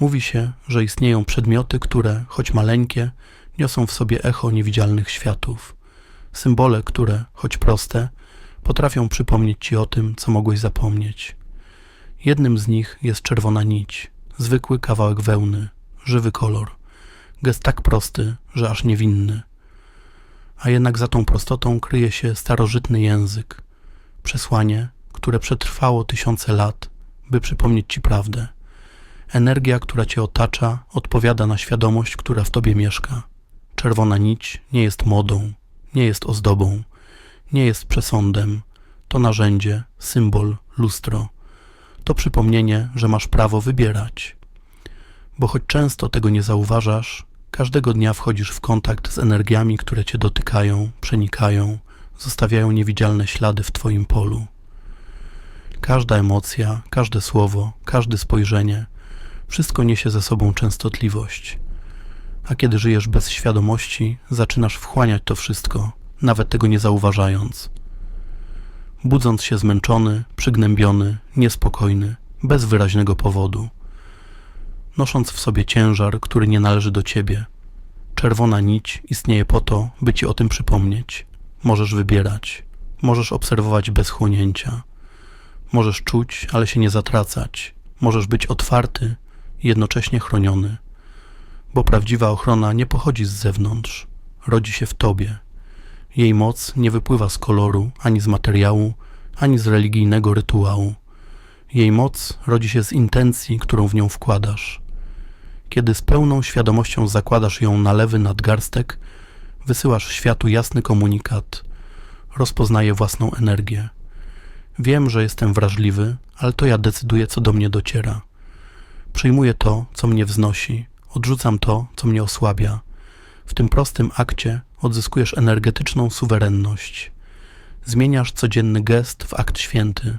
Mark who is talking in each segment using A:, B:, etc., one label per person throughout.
A: Mówi się, że istnieją przedmioty, które, choć maleńkie, niosą w sobie echo niewidzialnych światów. Symbole, które, choć proste, potrafią przypomnieć ci o tym, co mogłeś zapomnieć. Jednym z nich jest czerwona nić, zwykły kawałek wełny, żywy kolor. Gest tak prosty, że aż niewinny. A jednak za tą prostotą kryje się starożytny język, przesłanie, które przetrwało tysiące lat, by przypomnieć ci prawdę. Energia, która cię otacza, odpowiada na świadomość, która w tobie mieszka. Czerwona nić nie jest modą, nie jest ozdobą, nie jest przesądem. To narzędzie, symbol, lustro. To przypomnienie, że masz prawo wybierać. Bo choć często tego nie zauważasz, każdego dnia wchodzisz w kontakt z energiami, które cię dotykają, przenikają, zostawiają niewidzialne ślady w twoim polu. Każda emocja, każde słowo, każde spojrzenie, wszystko niesie ze sobą częstotliwość. A kiedy żyjesz bez świadomości, zaczynasz wchłaniać to wszystko, nawet tego nie zauważając. Budząc się zmęczony, przygnębiony, niespokojny, bez wyraźnego powodu. Nosząc w sobie ciężar, który nie należy do ciebie. Czerwona nić istnieje po to, by ci o tym przypomnieć. Możesz wybierać, możesz obserwować bez chłonięcia. Możesz czuć, ale się nie zatracać. Możesz być otwarty jednocześnie chroniony. Bo prawdziwa ochrona nie pochodzi z zewnątrz, rodzi się w tobie. Jej moc nie wypływa z koloru, ani z materiału, ani z religijnego rytuału. Jej moc rodzi się z intencji, którą w nią wkładasz. Kiedy z pełną świadomością zakładasz ją na lewy nadgarstek, wysyłasz światu jasny komunikat. Rozpoznaję własną energię. Wiem, że jestem wrażliwy, ale to ja decyduję, co do mnie dociera. Przyjmuję to, co mnie wznosi, odrzucam to, co mnie osłabia. W tym prostym akcie odzyskujesz energetyczną suwerenność. Zmieniasz codzienny gest w akt święty.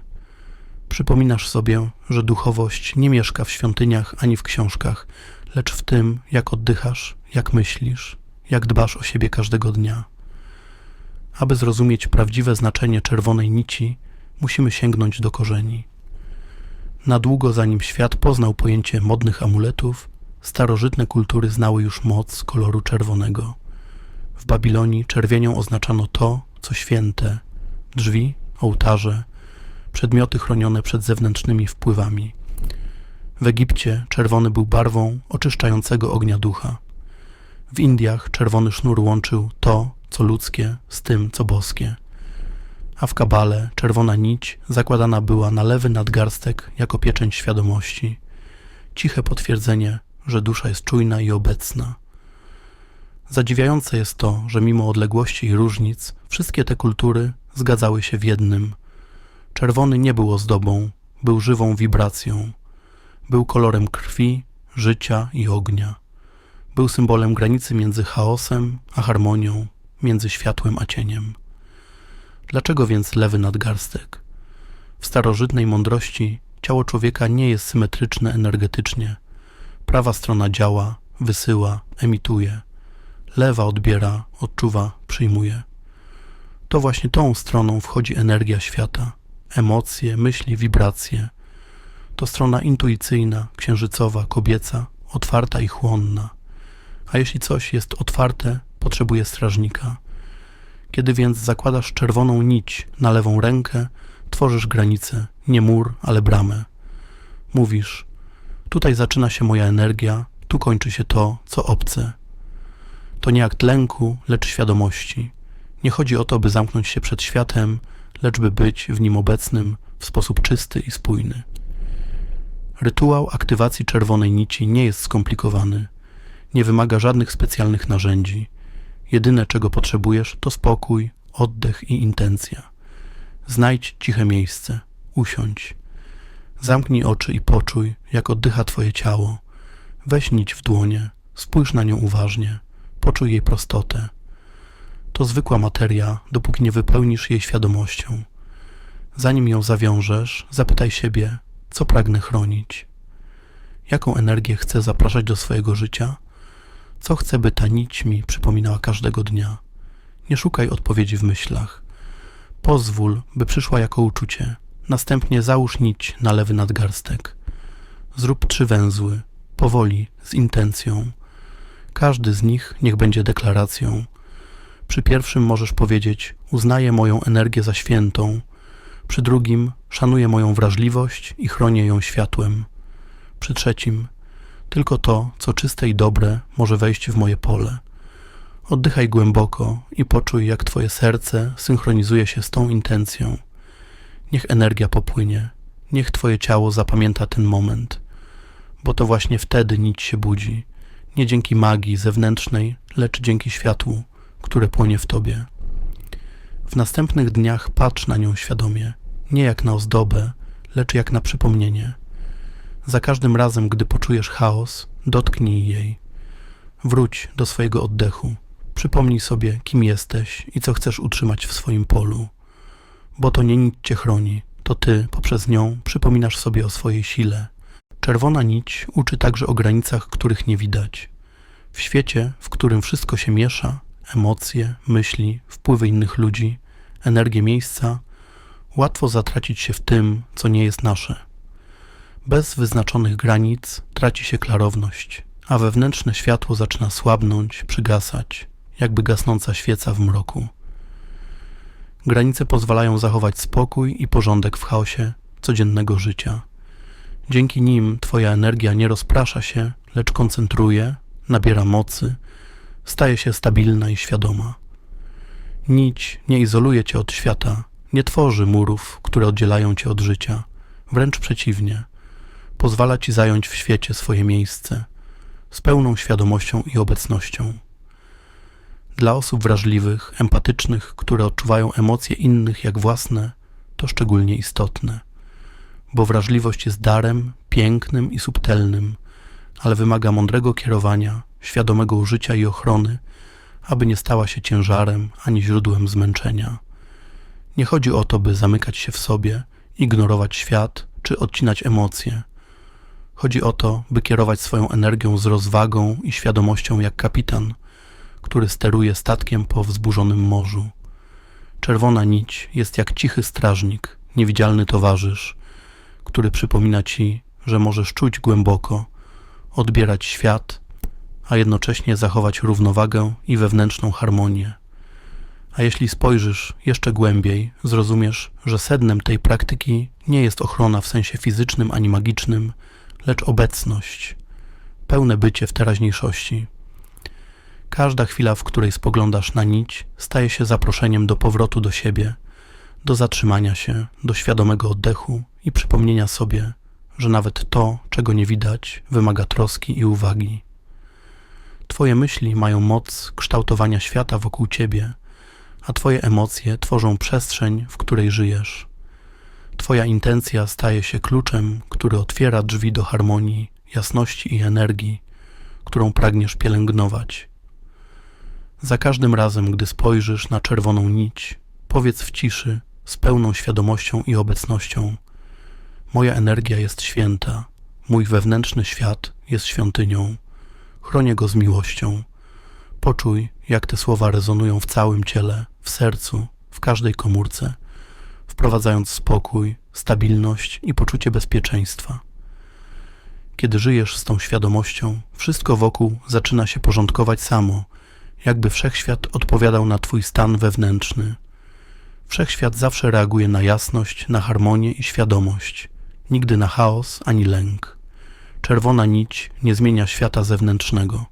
A: Przypominasz sobie, że duchowość nie mieszka w świątyniach ani w książkach, lecz w tym, jak oddychasz, jak myślisz, jak dbasz o siebie każdego dnia. Aby zrozumieć prawdziwe znaczenie czerwonej nici, musimy sięgnąć do korzeni. Na długo zanim świat poznał pojęcie modnych amuletów, starożytne kultury znały już moc koloru czerwonego. W Babilonii czerwienią oznaczano to, co święte drzwi, ołtarze, przedmioty chronione przed zewnętrznymi wpływami. W Egipcie czerwony był barwą oczyszczającego ognia ducha. W Indiach czerwony sznur łączył to, co ludzkie, z tym, co boskie. A w kabale czerwona nić zakładana była na lewy nadgarstek jako pieczęć świadomości. Ciche potwierdzenie, że dusza jest czujna i obecna. Zadziwiające jest to, że mimo odległości i różnic, wszystkie te kultury zgadzały się w jednym. Czerwony nie był ozdobą, był żywą wibracją. Był kolorem krwi, życia i ognia. Był symbolem granicy między chaosem a harmonią, między światłem a cieniem. Dlaczego więc lewy nadgarstek? W starożytnej mądrości ciało człowieka nie jest symetryczne energetycznie. Prawa strona działa, wysyła, emituje. Lewa odbiera, odczuwa, przyjmuje. To właśnie tą stroną wchodzi energia świata. Emocje, myśli, wibracje. To strona intuicyjna, księżycowa, kobieca, otwarta i chłonna. A jeśli coś jest otwarte, potrzebuje strażnika. Kiedy więc zakładasz czerwoną nić na lewą rękę, tworzysz granicę, nie mur, ale bramę. Mówisz, tutaj zaczyna się moja energia, tu kończy się to, co obce. To nie akt lęku, lecz świadomości. Nie chodzi o to, by zamknąć się przed światem, lecz by być w nim obecnym w sposób czysty i spójny. Rytuał aktywacji czerwonej nici nie jest skomplikowany. Nie wymaga żadnych specjalnych narzędzi. Jedyne, czego potrzebujesz, to spokój, oddech i intencja. Znajdź ciche miejsce, usiądź. Zamknij oczy i poczuj, jak oddycha Twoje ciało. Weź nić w dłonie, spójrz na nią uważnie, poczuj jej prostotę. To zwykła materia, dopóki nie wypełnisz jej świadomością. Zanim ją zawiążesz, zapytaj siebie, co pragnę chronić. Jaką energię chcę zapraszać do swojego życia? Co chcę, by ta nić mi przypominała każdego dnia? Nie szukaj odpowiedzi w myślach. Pozwól, by przyszła jako uczucie. Następnie załóż nić na lewy nadgarstek. Zrób trzy węzły. powoli, z intencją. Każdy z nich niech będzie deklaracją. Przy pierwszym możesz powiedzieć: Uznaję moją energię za świętą. Przy drugim: Szanuję moją wrażliwość i chronię ją światłem. Przy trzecim: Tylko to, co czyste i dobre, może wejść w moje pole. Oddychaj głęboko i poczuj, jak Twoje serce synchronizuje się z tą intencją. Niech energia popłynie, niech Twoje ciało zapamięta ten moment, bo to właśnie wtedy nic się budzi, nie dzięki magii zewnętrznej, lecz dzięki światłu, które płonie w Tobie. W następnych dniach patrz na nią świadomie, nie jak na ozdobę, lecz jak na przypomnienie. Za każdym razem, gdy poczujesz chaos, dotknij jej. Wróć do swojego oddechu. Przypomnij sobie, kim jesteś i co chcesz utrzymać w swoim polu. Bo to nie nic cię chroni, to ty poprzez nią przypominasz sobie o swojej sile. Czerwona nić uczy także o granicach, których nie widać. W świecie, w którym wszystko się miesza, emocje, myśli, wpływy innych ludzi, energię miejsca, łatwo zatracić się w tym, co nie jest nasze. Bez wyznaczonych granic traci się klarowność, a wewnętrzne światło zaczyna słabnąć, przygasać, jakby gasnąca świeca w mroku. Granice pozwalają zachować spokój i porządek w chaosie codziennego życia. Dzięki nim Twoja energia nie rozprasza się, lecz koncentruje, nabiera mocy, staje się stabilna i świadoma. Nić nie izoluje Cię od świata, nie tworzy murów, które oddzielają Cię od życia. Wręcz przeciwnie, pozwala Ci zająć w świecie swoje miejsce z pełną świadomością i obecnością. Dla osób wrażliwych, empatycznych, które odczuwają emocje innych jak własne, to szczególnie istotne, bo wrażliwość jest darem pięknym i subtelnym, ale wymaga mądrego kierowania, świadomego użycia i ochrony, aby nie stała się ciężarem ani źródłem zmęczenia. Nie chodzi o to, by zamykać się w sobie, ignorować świat czy odcinać emocje. Chodzi o to, by kierować swoją energią z rozwagą i świadomością jak kapitan, który steruje statkiem po wzburzonym morzu. Czerwona nić jest jak cichy strażnik, niewidzialny towarzysz, który przypomina ci, że możesz czuć głęboko, odbierać świat, a jednocześnie zachować równowagę i wewnętrzną harmonię. A jeśli spojrzysz jeszcze głębiej, zrozumiesz, że sednem tej praktyki nie jest ochrona w sensie fizycznym ani magicznym, lecz obecność, pełne bycie w teraźniejszości. Każda chwila, w której spoglądasz na nić, staje się zaproszeniem do powrotu do siebie, do zatrzymania się, do świadomego oddechu i przypomnienia sobie, że nawet to, czego nie widać, wymaga troski i uwagi. Twoje myśli mają moc kształtowania świata wokół ciebie, a Twoje emocje tworzą przestrzeń, w której żyjesz. Twoja intencja staje się kluczem, który otwiera drzwi do harmonii, jasności i energii, którą pragniesz pielęgnować. Za każdym razem, gdy spojrzysz na czerwoną nić, powiedz w ciszy, z pełną świadomością i obecnością: Moja energia jest święta, mój wewnętrzny świat jest świątynią. Chronię go z miłością. Poczuj, jak te słowa rezonują w całym ciele, w sercu, w każdej komórce, wprowadzając spokój, stabilność i poczucie bezpieczeństwa. Kiedy żyjesz z tą świadomością, wszystko wokół zaczyna się porządkować samo, jakby wszechświat odpowiadał na Twój stan wewnętrzny. Wszechświat zawsze reaguje na jasność, na harmonię i świadomość, nigdy na chaos ani lęk. Czerwona nić nie zmienia świata zewnętrznego,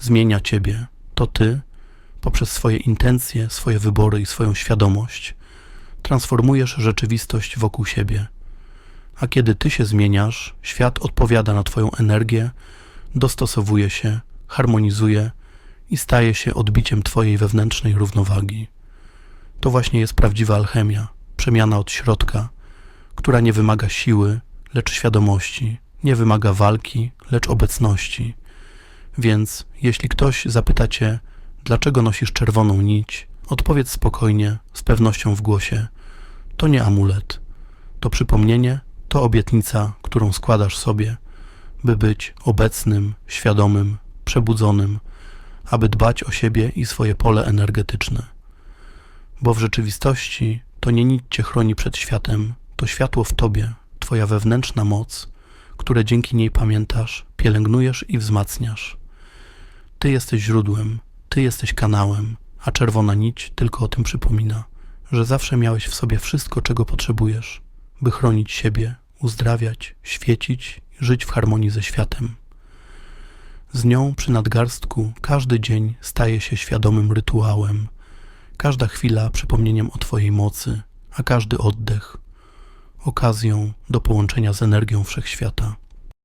A: zmienia Ciebie. To Ty, poprzez swoje intencje, swoje wybory i swoją świadomość, transformujesz rzeczywistość wokół siebie. A kiedy Ty się zmieniasz, świat odpowiada na Twoją energię, dostosowuje się, harmonizuje i staje się odbiciem Twojej wewnętrznej równowagi. To właśnie jest prawdziwa alchemia, przemiana od środka, która nie wymaga siły, lecz świadomości, nie wymaga walki, lecz obecności. Więc jeśli ktoś zapyta Cię, dlaczego nosisz czerwoną nić, odpowiedz spokojnie, z pewnością w głosie: To nie amulet, to przypomnienie, to obietnica, którą składasz sobie, by być obecnym, świadomym, przebudzonym, aby dbać o siebie i swoje pole energetyczne. Bo w rzeczywistości to nie nic cię chroni przed światem, to światło w tobie, twoja wewnętrzna moc, które dzięki niej pamiętasz, pielęgnujesz i wzmacniasz. Ty jesteś źródłem, ty jesteś kanałem, a czerwona nić tylko o tym przypomina, że zawsze miałeś w sobie wszystko, czego potrzebujesz, by chronić siebie, uzdrawiać, świecić żyć w harmonii ze światem. Z nią przy nadgarstku każdy dzień staje się świadomym rytuałem, każda chwila przypomnieniem o Twojej mocy, a każdy oddech okazją do połączenia z energią wszechświata.